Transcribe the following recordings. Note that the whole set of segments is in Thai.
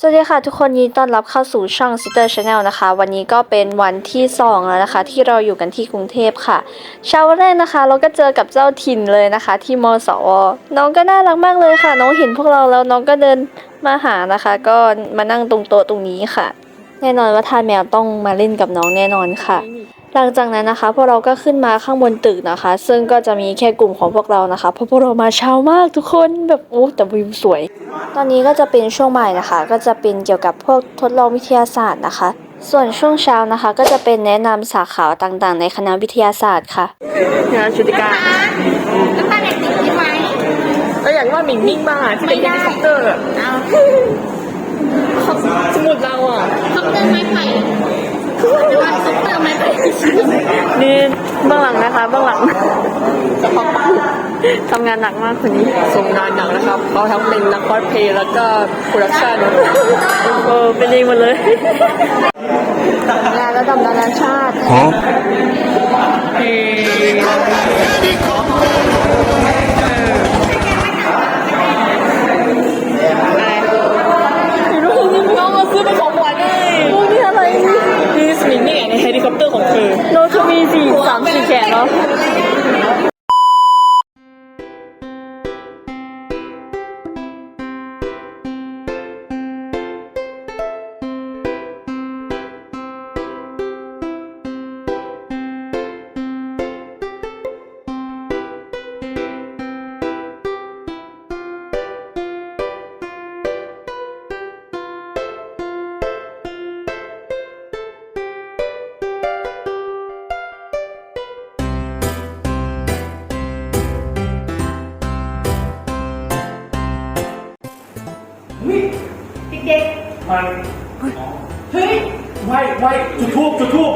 สวัสดีค่ะทุกคนยินดีต้อนรับเข้าสู่ช่อง Sister Channel นะคะ วันนี้ก็เป็นวันที่ 2 แล้วนะคะ ที่เราอยู่กันที่กรุงเทพค่ะ เช้าแรกนะคะ เราก็เจอกับเจ้าถิ่นเลยนะคะ ที่มสวน้องก็น่ารักมากเลยค่ะ น้องเห็นพวกเราแล้วน้องก็เดินมาหานะคะ ก็มานั่งตรงโต๊ะตรงนี้ค่ะ แน่นอนว่าทานแมวต้องมาเล่นกับน้องแน่นอนค่ะ หลังจากนั้นนะคะพวกเราก็ขึ้นมาข้างบนตึกนะคะ ซึ่งก็จะมีแค่กลุ่มของพวกเรานะคะเพราะพวกเรามาเช้ามากทุกคนแบบโอ้แต่วิวสวย ตอนนี้ก็จะเป็นช่วงบ่ายนะคะ ก็จะเป็นเกี่ยวกับพวกทดลองวิทยาศาสตร์นะคะ ส่วนช่วงเช้านะคะ ก็จะเป็นแนะนำสาขาต่างๆ ในคณะวิทยาศาสตร์ค่ะเนี่ยชุติการน้ำตาลเด็กติดใช่ไหมก็อยากว่าหมิงมิ่งบ้างอะที่เป็นเฮลิคอปเตอร์เอาสมุดเราอะคอปเตอร์ไม้ไผ่หรือว่าคอปเตอร์ไม้ไผ่ นี่เบื้องหลังนะคะเบื้องหลังจะพอปังทำงานหนักมากคนนี้ส่งงานหนักนะครับเขาทั้งเป็นนักคอสเพลย์แล้วก็โปรดักชั่นเออเป็นเองหมดเลยงานระดับนานาชาติ ลิคอเตอร์ของเธอโนทูมีสี่สามสี่แขนเนาะ มันเฮ้ยไหวไหวจุดทูบจุดทูบ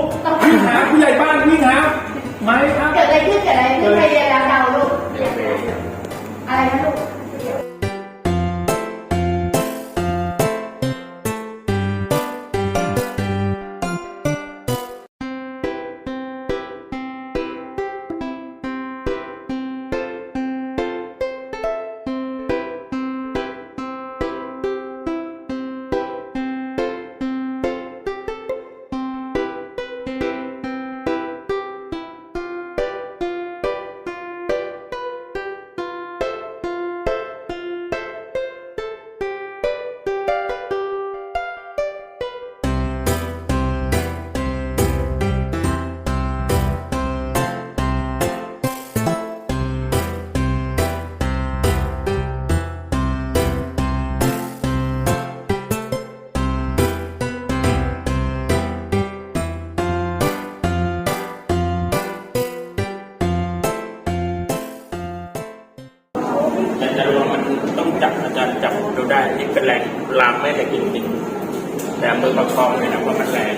ไม่เหล็กจริงๆแต่เอามือประคองเลยนะว่ามันแรง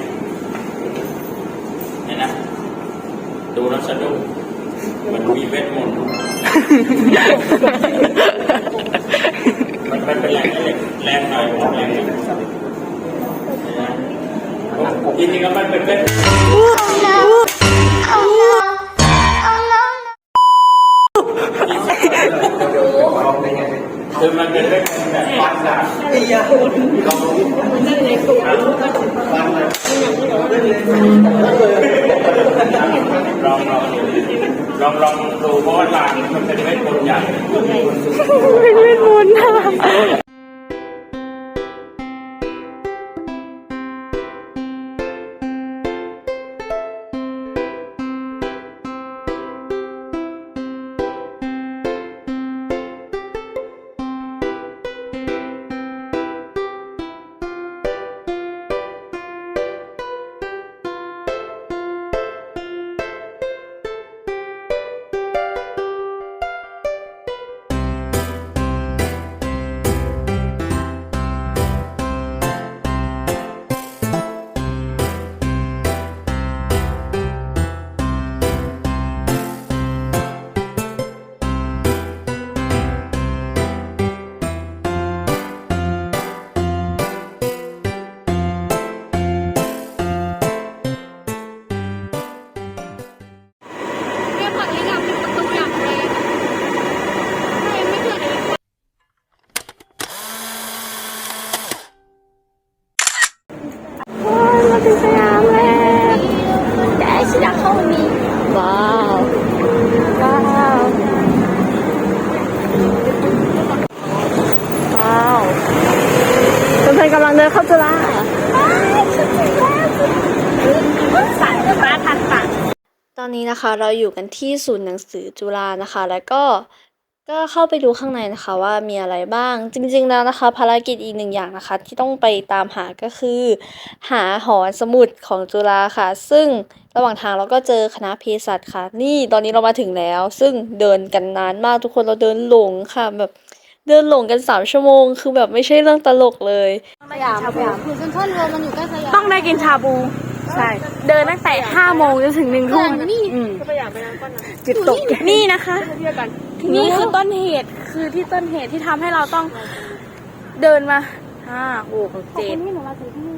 เนี่ยนะ ดูแล้วสะดุ้งมันมีเวทมนต์มันมันเป็นแรงเหล็กแรงหน่อยผมแรงหน่อยจริงๆก็มันเป็นเวท ลองลองลองลองดูเพราะว่าลางมันเป็นเวทมนต์ใหญ่เป็นเวทมนต์ คือสนามแรกแต่ฉันอยากเข้าวันนี้ว้าวว้าวว้าวเพื่อนๆกำลังเดินเข้าจุฬาตอนนี้นะคะเราอยู่กันที่ศูนย์หนังสือจุฬานะคะ แล้วก็ ก็เข้าไปดูข้างในนะคะว่ามีอะไรบ้าง จริง ๆ แล้วนะคะ ภารกิจอีกหนึ่งอย่างนะคะ ที่ต้องไปตามหาก็คือ หาหอสมุดของจุฬาค่ะ ซึ่งระหว่างทางเราก็เจอคณะเภสัชค่ะ นี่ตอนนี้เรามาถึงแล้ว ซึ่งเดินกันนานมากทุกคนเราเดินหลงค่ะแบบเดินหลงกันสามชั่วโมง คือแบบไม่ใช่เรื่องตลกเลยสยามสยามคือเซ็นทรัลเวิลด์มันอยู่ใกล้สยามต้องได้กินชาบู ใช่ เดินตั้งแต่ห้าโมงจนถึงหนึ่งทุ่มนี่อืมจิตตกนี่นะคะนี่คือต้นเหตุคือที่ต้นเหตุที่ทำให้เราต้องเดินมาห้าหกเจ็ดนี่หนูมาถึงที่นี่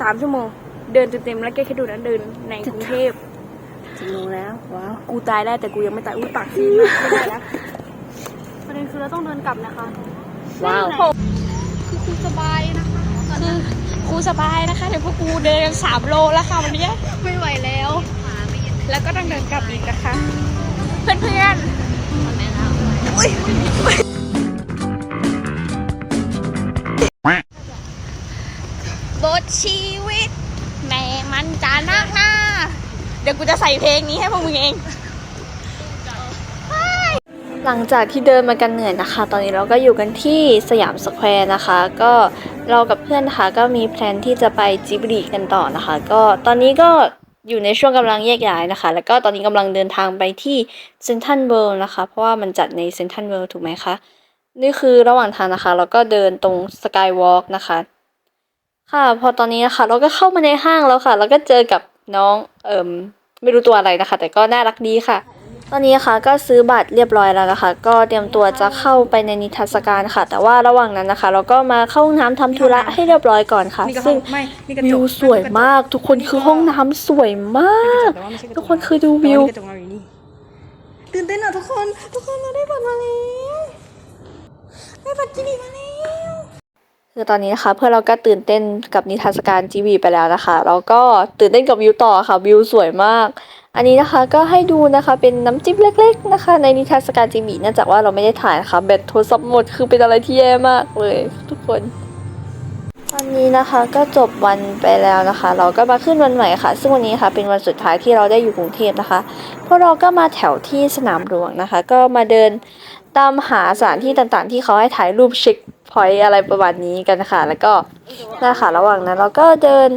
สามชั่วโมง เดินเต็มๆแล้วแกแค่ดูนะเดินในกรุงเทพถึงแล้วว้าวกูตายได้แต่กูยังไม่ตายอุ้ยปากซีดมากไม่ได้แล้วประเด็นคือเราต้องเดินกลับนะคะ ว้าว คือครูสบายนะคะ คือ ครูสบายนะคะ เดี๋ยวพวกกูเดินกันสามโลแล้วค่ะวันนี้ไม่ไหวแล้ว แล้วก็ต้องเดินกลับอีกนะคะ เพื่อนๆบทชีวิต แม่มันจะนักหน้า เดี๋ยวกูจะใส่เพลงนี้ให้พวกมึงเองหลังจากที่เดินมากันเหนื่อยนะคะ ตอนนี้เราก็อยู่กันที่สยามสแควร์นะคะ ก็ เรากับเพื่อนนะคะก็มีแพลนที่จะไปจิบลีกันต่อนะคะ ก็ตอนนี้ก็อยู่ในช่วงกำลังแยกย้ายนะคะ แล้วก็ตอนนี้กำลังเดินทางไปที่เซนทันเวิลด์นะคะ เพราะว่ามันจัดในเซนทันเวิลด์ถูกไหมคะ นี่คือระหว่างทางนะคะ เราก็เดินตรงสกายวอล์กนะคะ ค่ะ พอตอนนี้นะคะ เราก็เข้ามาในห้างแล้วค่ะ แล้วก็เจอกับน้องเอิมไม่รู้ตัวอะไรนะคะ แต่ก็น่ารักดีค่ะ ตอนนี้นะคะก็ซื้อบัตรเรียบร้อยแล้วนะคะ ก็เตรียมตัวจะเข้าไปในนิทรรศการค่ะ แต่ว่าระหว่างนั้นนะคะ เราก็มาเข้าห้องน้ำทำธุระให้เรียบร้อยก่อนค่ะ ซึ่งไม่นี่กระวิจวกสวยมากทุกคนคือห้องน้ำสวยมาก ทุกคนเคยดูวิวกระจกเราอยู่นี่ตื่นเต้นอะทุกคนทุกคนเราได้บัตรมาแล้วได้บัตรจีบีมาแล้วคือตอนนี้นะคะเพื่อนเราก็ตื่นเต้นกับนิทรรศการจีวีไปแล้วนะคะแล้วก็ตื่นเต้นกับวิวต่อค่ะวิวสวยมาก อันนี้นะคะก็ให้ดูนะคะเป็นน้ำจิ้มเล็ก ๆนะคะ ในนิทรรศการจีวีเนื่องจากว่าเราไม่ได้ถ่ายนะคะแบตโทรศัพท์หมดคือเป็นอะไรที่แย่มากเลยทุกคนตอนนี้นะคะก็จบวันไปแล้วนะคะ เราก็มาขึ้นวันใหม่ค่ะ ซึ่งวันนี้ค่ะเป็นวันสุดท้ายที่เราได้อยู่กรุงเทพนะคะพวกเราก็มาแถวที่สนามหลวงนะคะ ก็มาเดินตามหาสถานที่ต่างๆ ที่เขาให้ถ่ายรูปเช็คพอยต์อะไรประมาณนี้กันค่ะ แล้วก็นั่นค่ะระหว่างนั้นเราก็เดิน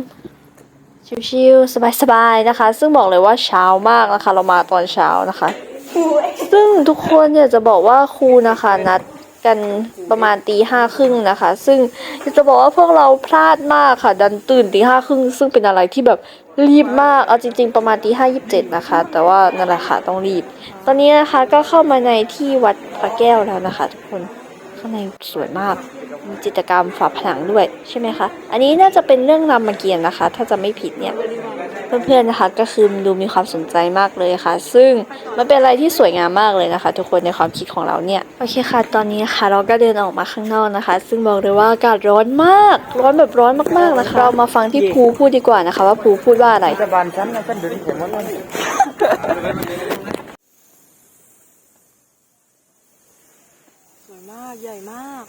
ชิวๆสบายๆนะคะ ซึ่งบอกเลยว่าเช้ามากนะคะ เรามาตอนเช้านะคะ ซึ่งทุกคนเนี่ยจะบอกว่าครูนะคะนัดกันประมาณตีห้าครึ่งนะคะ ซึ่งอยากจะบอกว่าพวกเราพลาดมากค่ะ ดันตื่นตีห้าครึ่งซึ่งเป็นอะไรที่แบบรีบมาก เอาจริง ๆ ประมาณตีห้ายิบเจ็ดนะคะ แต่ว่านั่นแหละค่ะต้องรีบ ตอนนี้นะคะก็เข้ามาในที่วัดพระแก้วแล้วนะคะ ทุกคน ข้างในสวยมาก มีจิตรกรรมฝาผนังด้วยใช่ไหมคะ อันนี้น่าจะเป็นเรื่องรามเกียรติ์นะคะ ถ้าจะไม่ผิดเนี่ย เพื่อนๆนะคะก็คือดูมีความสนใจมากเลยค่ะ ซึ่งมันเป็นอะไรที่สวยงามมากเลยนะคะ ทุกคนในความคิดของเราเนี่ย โอเคค่ะ ตอนนี้นะคะเราก็เดินออกมาข้างนอกนะคะ ซึ่งบอกเลยว่าอากาศร้อนมาก ร้อนแบบร้อนมากๆนะคะ เรามาฟังที่ภูพูดดีกว่านะคะ ว่าภูพูดว่าอะไรรัฐบาลฉันนะฉันเดินผมว่า สวยมาก ใหญ่มาก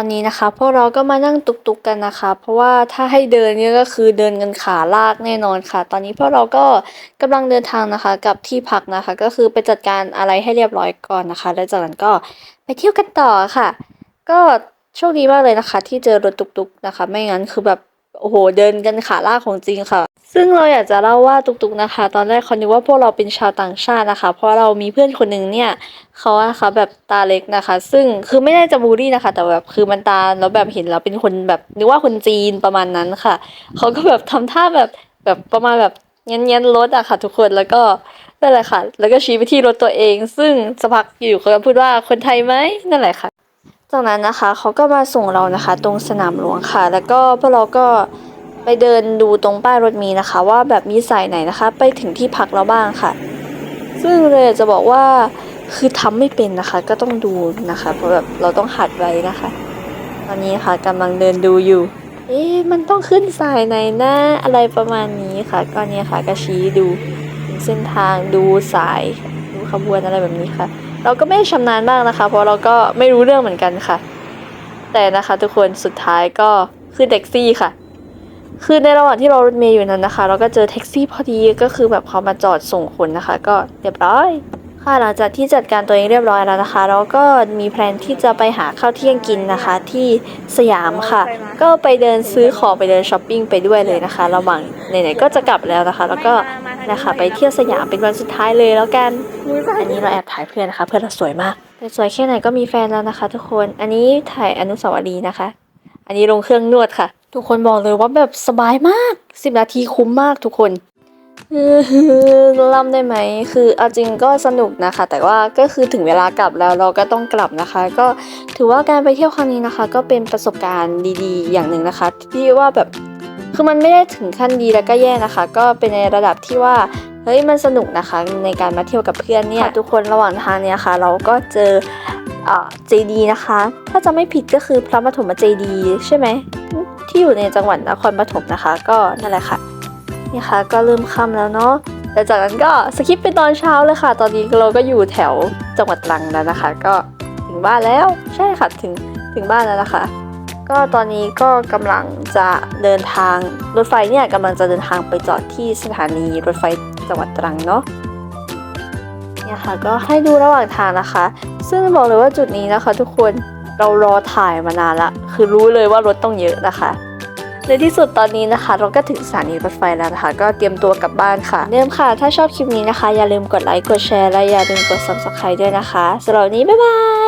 ตอนนี้นะคะพวกเราก็มานั่งตุกๆกันนะคะ เพราะว่าถ้าให้เดินเนี่ยก็คือเดินกันขาลากแน่นอนค่ะ ตอนนี้พวกเราก็กำลังเดินทางนะคะกลับที่พักนะคะ ก็คือไปจัดการอะไรให้เรียบร้อยก่อนนะคะ แล้วจากนั้นก็ไปเที่ยวกันต่อค่ะ ก็ โชคดีมากเลยนะคะ ที่เจอรถตุกๆนะคะ ไม่งั้นคือแบบโอ้โหเดินกันขาลากของจริงค่ะ ซึ่งเราอยากจะเล่าว่าตุกๆนะคะ ตอนแรกเขานึกว่าพวกเราเป็นชาวต่างชาตินะคะ เพราะเรามีเพื่อนคนหนึ่งเนี่ยเขาอะค่ะแบบตาเล็กนะคะ ซึ่งคือไม่ได้จะบูลลี่นะคะ แต่แบบคือมันตาแล้วแบบเห็นแล้วเป็นคนแบบนึกว่าคนจีนประมาณนั้นค่ะเขาก็แบบทำท่าแบบแบบประมาณแบบเงี้ยนๆรถอะค่ะ ทุกคนแล้วก็นั่นแหละค่ะ แล้วก็ชี้ไปที่รถตัวเอง ซึ่งสักพักอยู่เขาก็พูดว่าคนไทยไหมนั่นแหละค่ะ จากนั้นนะคะเขาก็มาส่งเรานะคะ ตรงสนามหลวงค่ะ แล้วก็พวกเราก็ไปเดินดูตรงป้ายรถมีนะคะ ว่าแบบมีสายไหนนะคะ ไปถึงที่พักเราบ้างค่ะ ซึ่งเลยจะบอกว่าคือทำไม่เป็นนะคะ ก็ต้องดูนะคะ เพราะแบบเราต้องหัดไว้นะคะ ตอนนี้ค่ะกำลังเดินดูอยู่ เอ๊ะมันต้องขึ้นสายไหนนะอะไรประมาณนี้ค่ะก็เนี่ยค่ะก็ชี้ดูเส้นทางดูสายดูขบวนอะไรแบบนี้ค่ะ เราก็ไม่ชำนาญมากนะคะ เพราะเราก็ไม่รู้เรื่องเหมือนกันค่ะ แต่นะคะ ทุกคนสุดท้ายก็ขึ้นแท็กซี่ค่ะ คือในระหว่างที่เรารถเมย์อยู่นั้นนะคะ เราก็เจอแท็กซี่พอดีก็คือแบบเขามาจอดส่งคนนะคะ ก็เรียบร้อยค่ะหลังจากที่จัดการตัวเองเรียบร้อยแล้วนะคะ เราก็มีแพลนที่จะไปหาข้าวเที่ยงกินนะคะ ที่สยามค่ะ ก็ไปเดินซื้อของไปเดินช้อปปิ้งไปด้วยเลยนะคะ ระหว่างไหนๆก็จะกลับแล้วนะคะ แล้วก็ นะคะไปเที่ยวสยามเป็นวันสุดท้ายเลยแล้วกัน อันนี้เราแอบถ่ายเพื่อนนะคะ เพื่อนเราสวยมาก แต่สวยแค่ไหนก็มีแฟนแล้วนะคะ ทุกคน อันนี้ถ่ายอนุสาวรีย์นะคะ อันนี้ลงเครื่องนวดค่ะ ทุกคนบอกเลยว่าแบบสบายมากสิบนาทีคุ้มมากทุกคนล่ำได้ไหม คือเอาจริงก็สนุกนะคะ แต่ว่าก็คือถึงเวลากลับแล้วเราก็ต้องกลับนะคะ ก็ถือว่าการไปเที่ยวครั้งนี้นะคะ ก็เป็นประสบการณ์ดีๆ อย่างหนึ่งนะคะ ที่ว่าแบบ คือมันไม่ได้ถึงขั้นดีแล้วก็แย่นะคะ ก็เป็นในระดับที่ว่าเฮ้ยมันสนุกนะคะในการมาเที่ยวกับเพื่อนเนี่ยทุกคนระหว่างทางเนี่ยค่ะ เราก็เจอเจดีนะคะ ถ้าจะไม่ผิดก็คือพระปฐมเจดีใช่ไหมที่อยู่ในจังหวัดนครปฐมนะคะ ก็นั่นแหละค่ะนี่ค่ะก็เริ่มค่ำแล้วเนาะแล้วจากนั้นก็สคิปไปตอนเช้าเลยค่ะ ตอนนี้เราก็อยู่แถวจังหวัดตรังแล้วนะคะ ก็ถึงบ้านแล้วใช่ค่ะถึงถึงบ้านแล้วนะคะ ก็ตอนนี้ก็กำลังจะเดินทางรถไฟเนี่ยกำลังจะเดินทางไปจอดที่สถานีรถไฟจังหวัดตรังเนาะเนี่ยค่ะก็ให้ดูระหว่างทางนะคะ ซึ่งบอกเลยว่าจุดนี้นะคะ ทุกคนเรารอถ่ายมานานละคือรู้เลยว่ารถต้องเยอะนะคะในที่สุดตอนนี้นะคะ เราก็ถึงสถานีรถไฟแล้วนะคะ ก็เตรียมตัวกลับบ้านค่ะเริ่มค่ะ ถ้าชอบคลิปนี้นะคะ อย่าลืมกดไลค์กดแชร์และอย่าลืมกด subscribe ด้วยนะคะสำหรับวันนี้บ๊ายบาย